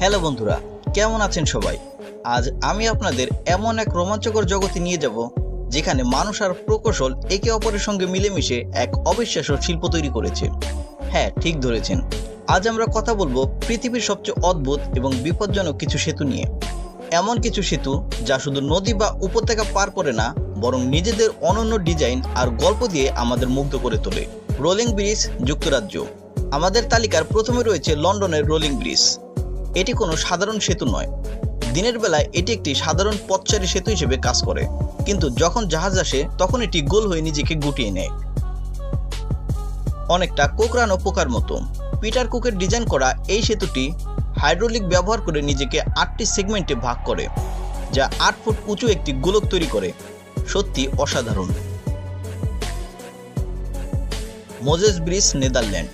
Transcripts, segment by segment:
Hello বন্ধুরা, কেমন আছেন সবাই? আজ আমি আপনাদের এমন এক রোমাঞ্চকর জগতে নিয়ে যাব, যেখানে মানুষ আর প্রকৌশল একে অপরের সঙ্গে মিলেমিশে এক অবিশ্বাস্য শিল্প তৈরি করেছে। হ্যাঁ ঠিক ধরেছেন। আজ আমরা কথা বলব পৃথিবীর সবচেয়ে অদ্ভুত এবং বিপজ্জনক কিছু সেতু নিয়ে। এমন কিছু সেতু যা শুধু নদী বা উপত্যকা পার করে না, বরং নিজেদের অনন্য ডিজাইন আর গল্প দিয়ে আমাদের মুগ্ধ করে তোলে। রোলিং ব্রিজ, যুক্তরাজ্য। আমাদের তালিকার প্রথমে রয়েছে লন্ডনের রোলিং ব্রিজ। এটি কোনো সাধারণ সেতু নয়। দিনের বেলায় এটি একটি সাধারণ পথচারী সেতু হিসেবে কাজ করে। কিন্তু যখন জাহাজ আসে, তখন এটি গোল হয়ে নিজেকে গুটিয়ে নেয়। অনেকটা কোকড়ানো পোকার মতো। পিটার কুকের ডিজাইন করা এই সেতুটি হাইড্রোলিক ব্যবহার করে নিজেকে আটটি সেগমেন্টে ভাগ করে, যা আট ফুট উঁচু একটি গোলক তৈরি করে। সত্যি অসাধারণ। Moses bridge, Netherland.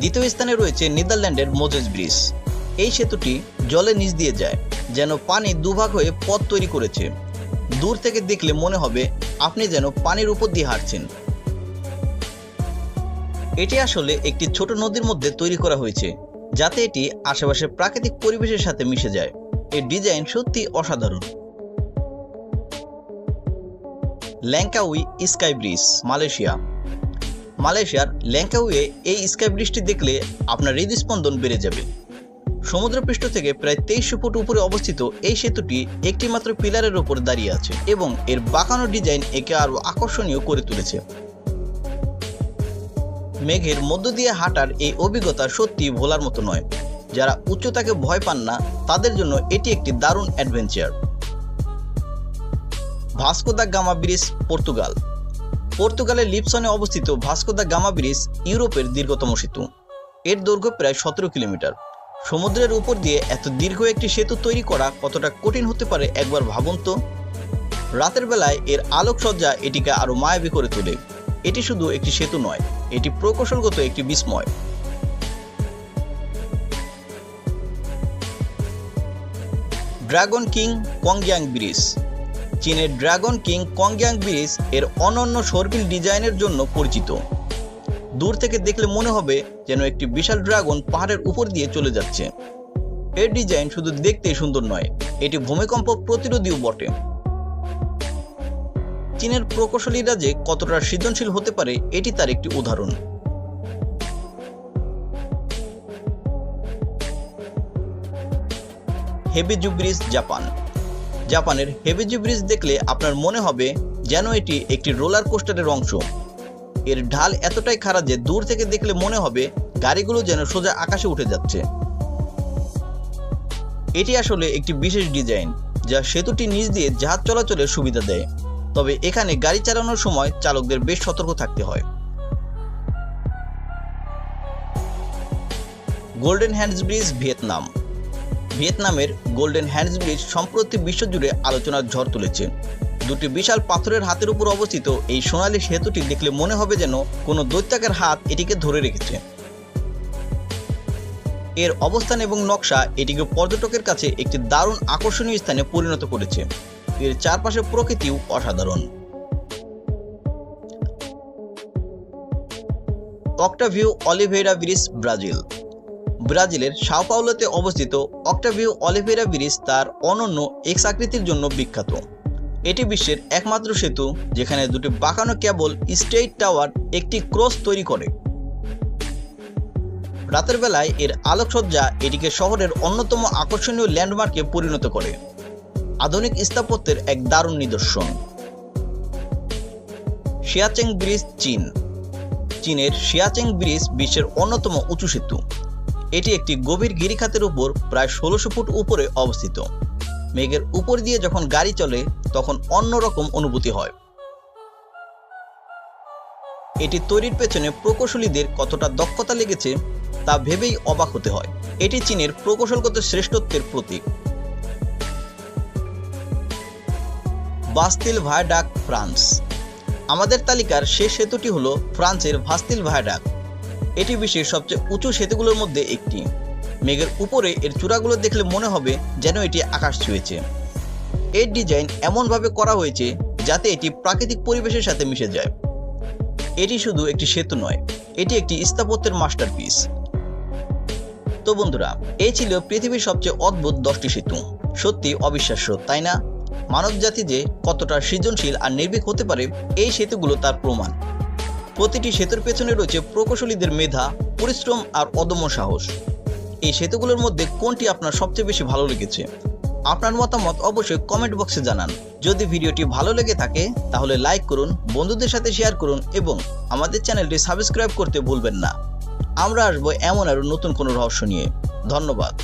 দ্বিতীয় স্থানে রয়েছে নেদারল্যান্ডের মোজেস ব্রিজ। এই সেতুটি জলে নিচ দিয়ে যায়, যেন পানি দুভাগ হয়ে পথ তৈরি করেছে। দূর থেকে দেখলে মনে হবে আপনি যেন পানির উপর দিয়ে হাঁটছেন। এটি আসলে একটি ছোট নদীর মধ্যে তৈরি করা হয়েছে, যাতে এটি আশেপাশের প্রাকৃতিক পরিবেশের সাথে মিশে যায়। এর ডিজাইন সত্যি অসাধারণ। Langkawi sky bridge, Malaysia. মালয়েশিয়ার ল্যাঙ্কাউয়ে এই স্কাই ব্রিজটি দেখলে আপনার হৃদস্পন্দন বেড়ে যাবে। সমুদ্রপৃষ্ঠ থেকে প্রায় তেইশশো ফুট উপরে অবস্থিত এই সেতুটি একটি মাত্র পিলারের ওপর দাঁড়িয়ে আছে এবং এর বাঁকানো ডিজাইন একে আরও আকর্ষণীয় করে তুলেছে। মেঘের মধ্য দিয়ে হাঁটার এই অভিজ্ঞতা সত্যি ভোলার মতো নয়। যারা উচ্চতাকে ভয় পান না, তাদের জন্য এটি একটি দারুণ adventure. Vasco da Gama bridge, Portugal. পর্তুগালের লিপসনে অবস্থিত ভাস্কোদা গামা ব্রিজ, ইউরোপের দীর্ঘতম সেতু। এর দৈর্ঘ্য প্রায় সতেরো কিলোমিটার। সমুদ্রের উপর দিয়ে এত দীর্ঘ একটি সেতু তৈরি করা কতটা কঠিন হতে পারে একবার ভাবুন তো। রাতের বেলায় এর আলোকসজ্জা এটিকে আরও মায়াবী করে তোলে। এটি শুধু একটি সেতু নয়, এটি প্রকৌশলগত একটি বিস্ময়। Dragon king Konggang bridge. চীনের ড্রাগন কিং কংগ্যাং ব্রিজের অনন্য সর্পিল ডিজাইনের জন্য পরিচিত। দূর থেকে দেখলে মনে হবে যেন একটি বিশাল ড্রাগন পাহাড়ের উপর দিয়ে চলে যাচ্ছে। এর ডিজাইন শুধু দেখতেই সুন্দর নয়, এটি ভূমিকম্প প্রতিরোধীও বটে। চীনের প্রকৌশলীরা যে কতটা সৃজনশীল হতে পারে, এটি তার একটি উদাহরণ। Hebiju bridge Japan. জাপানের হেবিজু ব্রিজ দেখলে আপনার মনে হবে যেন এটি একটি রোলার কোস্টারের অংশ। এর ঢাল এতটাই খারাপ যে দূর থেকে দেখলে মনে হবে গাড়িগুলো যেন সোজা আকাশে উঠে যাচ্ছে। এটি আসলে একটি বিশেষ ডিজাইন, যা সেতুটি নিচ দিয়ে জাহাজ চলাচলের সুবিধা দেয়। তবে এখানে গাড়ি চালানোর সময় চালকদের বেশ সতর্ক থাকতে হয়। Golden hands bridge Vietnam. ভিয়েতনামের গোল্ডেন হ্যান্ডস ব্রিজ সম্প্রতি বিশ্বজুড়ে আলোচনার ঝড় তুলেছে। দুটি বিশাল পাথরের হাতের উপর অবস্থিত এই সোনালী সেতুটি দেখলে মনে হবে যেন কোনো দৈত্যাকার হাত এটিকে ধরে রেখেছে। এর অবস্থান এবং নকশা এটিকে পর্যটকের কাছে একটি দারুণ আকর্ষণীয় স্থানে পরিণত করেছে। এর চারপাশে প্রকৃতিও অসাধারণ। Octavio Oliveira bridge, Brazil. ব্রাজিলের সাওপাউলোতে অবস্থিত অক্টাভিউ অলিভেরা ব্রিজ তার অনন্য এক্স আকৃতির জন্য বিখ্যাত। এটি বিশ্বের একমাত্র সেতু, যেখানে দুটি বাঁকানো কেবল স্টেট টাওয়ার একটি ক্রস তৈরি করে। রাতের বেলায় এর আলোকসজ্জা এটিকে শহরের অন্যতম আকর্ষণীয় ল্যান্ডমার্কে পরিণত করে। আধুনিক স্থাপত্যের এক দারুণ নিদর্শন। শিয়াচেং ব্রিজ, চীন। চীনের শিয়াচেং ব্রিজ বিশ্বের অন্যতম উঁচু সেতু। এটি একটি গভীর গিরিখাতের উপর প্রায় ষোলোশো ফুট উপরে অবস্থিত। মেঘের উপর দিয়ে যখন গাড়ি চলে, তখন অন্যরকম অনুভূতি হয়। এটি তৈরির পেছনে প্রকৌশলীদের কতটা দক্ষতা লেগেছে, তা ভেবেই অবাক হতে হয়। এটি চীনের প্রকৌশলগত শ্রেষ্ঠত্বের প্রতীক। Bastille ভায়াডাক, France. আমাদের তালিকার শেষ সেতুটি হল ফ্রান্সের ভাস্তিল ভায়াডাক। এটি বিশ্বের সবচেয়ে উঁচু সেতুগুলোর মধ্যে একটি। মেঘের উপরে এর চূড়াগুলো দেখলে মনে হবে যেন এটি আকাশ ছুঁয়েছে। এর ডিজাইন এমনভাবে করা হয়েছে যাতে এটি প্রাকৃতিক পরিবেশের সাথে মিশে যায়। এটি শুধু একটি সেতু নয়, এটি একটি স্থাপত্যের মাস্টারপিস। তো বন্ধুরা, এই ছিল পৃথিবীর সবচেয়ে অদ্ভুত দশটি সেতু। সত্যি অবিশ্বাস্য, তাই না? মানব জাতি যে কতটা সৃজনশীল আর নির্ভীক হতে পারে, এই সেতুগুলো তার প্রমাণ। প্রতিটি সেতুর পেছনে রয়েছে প্রকৌশলীদের মেধা, পরিশ্রম আর অদম্য সাহস। এই সেতুগুলোর মধ্যে কোনটি আপনার সবচেয়ে বেশি ভালো লেগেছে? আপনার মতামত অবশ্যই কমেন্ট বক্সে জানান। যদি ভিডিওটি ভালো লেগে থাকে, তাহলে লাইক করুন, বন্ধুদের সাথে শেয়ার করুন এবং আমাদের চ্যানেলটি সাবস্ক্রাইব করতে ভুলবেন না। আমরা আসব এমন আরও নতুন কোনো রহস্য নিয়ে। ধন্যবাদ।